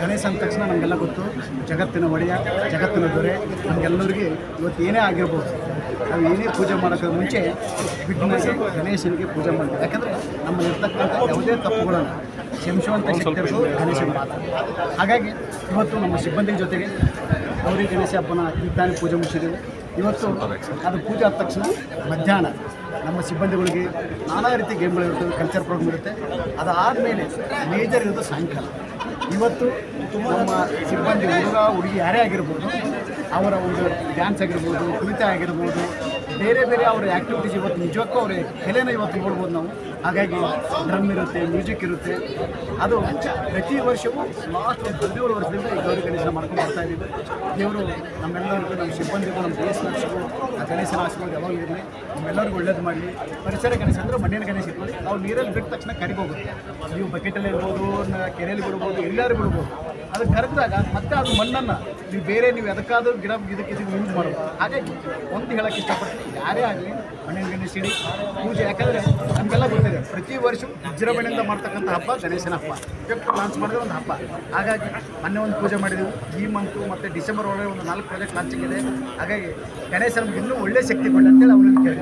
ಗಣೇಶ ಅಂದ ತಕ್ಷಣ ನಮಗೆಲ್ಲ ಗೊತ್ತು. ಜಗತ್ತಿನ ಒಡೆಯ ಜಗತ್ತಿನ ದೊರೆ ನಮಗೆಲ್ಲರಿಗೆ ಇವತ್ತು ಏನೇ ಆಗಿರ್ಬೋದು ನಾವು ಏನೇ ಪೂಜೆ ಮಾಡೋಕ್ಕೆ ಮುಂಚೆ ವಿಘ್ನಗೆ ಗಣೇಶನಿಗೆ ಪೂಜೆ ಮಾಡ್ತೀವಿ. ಯಾಕಂದರೆ ನಮ್ಮಲ್ಲಿರ್ತಕ್ಕಂಥ ಯಾವುದೇ ತಪ್ಪುಗಳನ್ನು ಕ್ಷಮಿಸುವಂಥ ಶಕ್ತಿ ಇರೋದು ಗಣೇಶನ ಮಾತ್ರ. ಹಾಗಾಗಿ ಇವತ್ತು ನಮ್ಮ ಸಿಬ್ಬಂದಿ ಜೊತೆಗೆ ಗೌರಿ ಗಣೇಶ ಹಬ್ಬನ ಈಗ ತಾನೇ ಪೂಜೆ ಮುಗಿಸಿದ್ದೇವೆ ಇವತ್ತು ಅದು ಪೂಜೆ ಆದ ತಕ್ಷಣ ಮಧ್ಯಾಹ್ನ ನಮ್ಮ ಸಿಬ್ಬಂದಿಗಳಿಗೆ ನಾನಾ ರೀತಿ ಗೇಮ್ಗಳಿರುತ್ತೆ ಕಲ್ಚರ್ ಪ್ರೋಗ್ರಾಮ್ ಇರುತ್ತೆ. ಅದಾದಮೇಲೆ ಮೇಜರ್ ಇರೋದು ಸಾಯಂಕಾಲ. ಇವತ್ತು ನಮ್ಮ ಸಿಬ್ಬಂದಿ ಹುಡುಗ ಹುಡುಗಿ ಯಾರೇ ಆಗಿರ್ಬೋದು ಅವರ ಒಂದು ಡ್ಯಾನ್ಸ್ ಆಗಿರ್ಬೋದು ಕುಣಿತ ಆಗಿರ್ಬೋದು ಬೇರೆ ಬೇರೆ ಅವರ ಆ್ಯಕ್ಟಿವಿಟೀಸ್ ಇವತ್ತು ನಿಜಕ್ಕೂ ಅವರ ಕಲೆನ ಇವತ್ತು ನೋಡ್ಬೋದು ನಾವು. ಹಾಗಾಗಿ ಡ್ರಮ್ ಇರುತ್ತೆ ಮ್ಯೂಸಿಕ್ ಇರುತ್ತೆ. ಅದು ಪ್ರತಿ ವರ್ಷವೂ ಲಾಸ್ಟ್ ಒಂದು ಹದಿನೇಳು ವರ್ಷದಿಂದ ಈ ಗೌರಿ ಗಣೇಶ ಮಾಡ್ಕೊಂಡು ಬರ್ತಾ ಇದ್ದೀವಿ. ದೇವರು ನಮ್ಮೆಲ್ಲರಿಗೂ, ನಮ್ಮ ಸಿಬ್ಬಂದಿಗೂ, ನಮ್ಮ ದೇಶ ನರ್ಸ್ಗೂ ಆ ಗಣೇಶನ ಆಶೀರ್ವಾದ ಯಾವಾಗ ಇರಲಿ. ನಮ್ಮೆಲ್ಲರಿಗೂ ಒಳ್ಳೇದು ಮಾಡಲಿ. ಪರಿಸರ ಗಣೇಶ ಅಂದರೆ ಮಣ್ಣಿನ ಗಣೇಶ ಇಟ್ಕೊಳ್ಳಿ ನಾವು ನೀರಲ್ಲಿ ಬಿಟ್ಟ ತಕ್ಷಣ ಕರಿಗೋಗುತ್ತೆ ನೀವು ಬಕೆಟಲ್ಲಿ ಇರ್ಬೋದು ಕೆರೆಯಲ್ಲಿ ಬಿಡ್ಬೋದು ಎಲ್ಲರೂ ಬಿಡ್ಬೋದು. ಅದು ಕರೆದಾಗ ಮತ್ತೆ ಅದು ಮಣ್ಣನ್ನು ನೀವು ಬೇರೆ, ನೀವು ಎದಕ್ಕಾದ್ರೂ ಗಿಡ ಇದಕ್ಕೆ ಯೂಸ್ ಮಾಡೋದು ಹಾಗಾಗಿ ಒಂದು ಹೇಳಕ್ಕೆ ಇಷ್ಟಪಡ್ತೀನಿ. ಯಾರೇ ಆಗಲಿ ಹಣ್ಣಿನ ಗಿಡ ಸಿಡಿ, ಪೂಜೆ, ಯಾಕಂದರೆ ನಮಗೆಲ್ಲ ಗೊತ್ತಿದೆ, ಪ್ರತಿ ವರ್ಷ ವಿಜೃಂಭಣೆಯಿಂದ ಮಾಡ್ತಕ್ಕಂಥ ಹಬ್ಬ ಗಣೇಶನ ಹಬ್ಬ. ಇವತ್ತು ಲಾಂಚ್ ಮಾಡಿದ್ರೆ ಒಂದು ಹಬ್ಬ. ಹಾಗಾಗಿ ಮೊನ್ನೆ ಒಂದು ಪೂಜೆ ಮಾಡಿದೆವು. ಈ ಮಂತು ಮತ್ತು ಡಿಸೆಂಬರ್ ಒಳಗೆ ಒಂದು ನಾಲ್ಕು ಪ್ರಾಜೆಕ್ಟ್ ಲಾಂಚಿಂಗ್ ಇದೆ. ಹಾಗಾಗಿ ಗಣೇಶ ನಮ್ಗೆ ಇನ್ನೂ ಒಳ್ಳೆ ಶಕ್ತಿ ಕೊಟ್ಟಂತೇಳಿ ಅಂತೇಳಿ ಅವನನ್ನು ಕೇಳಿ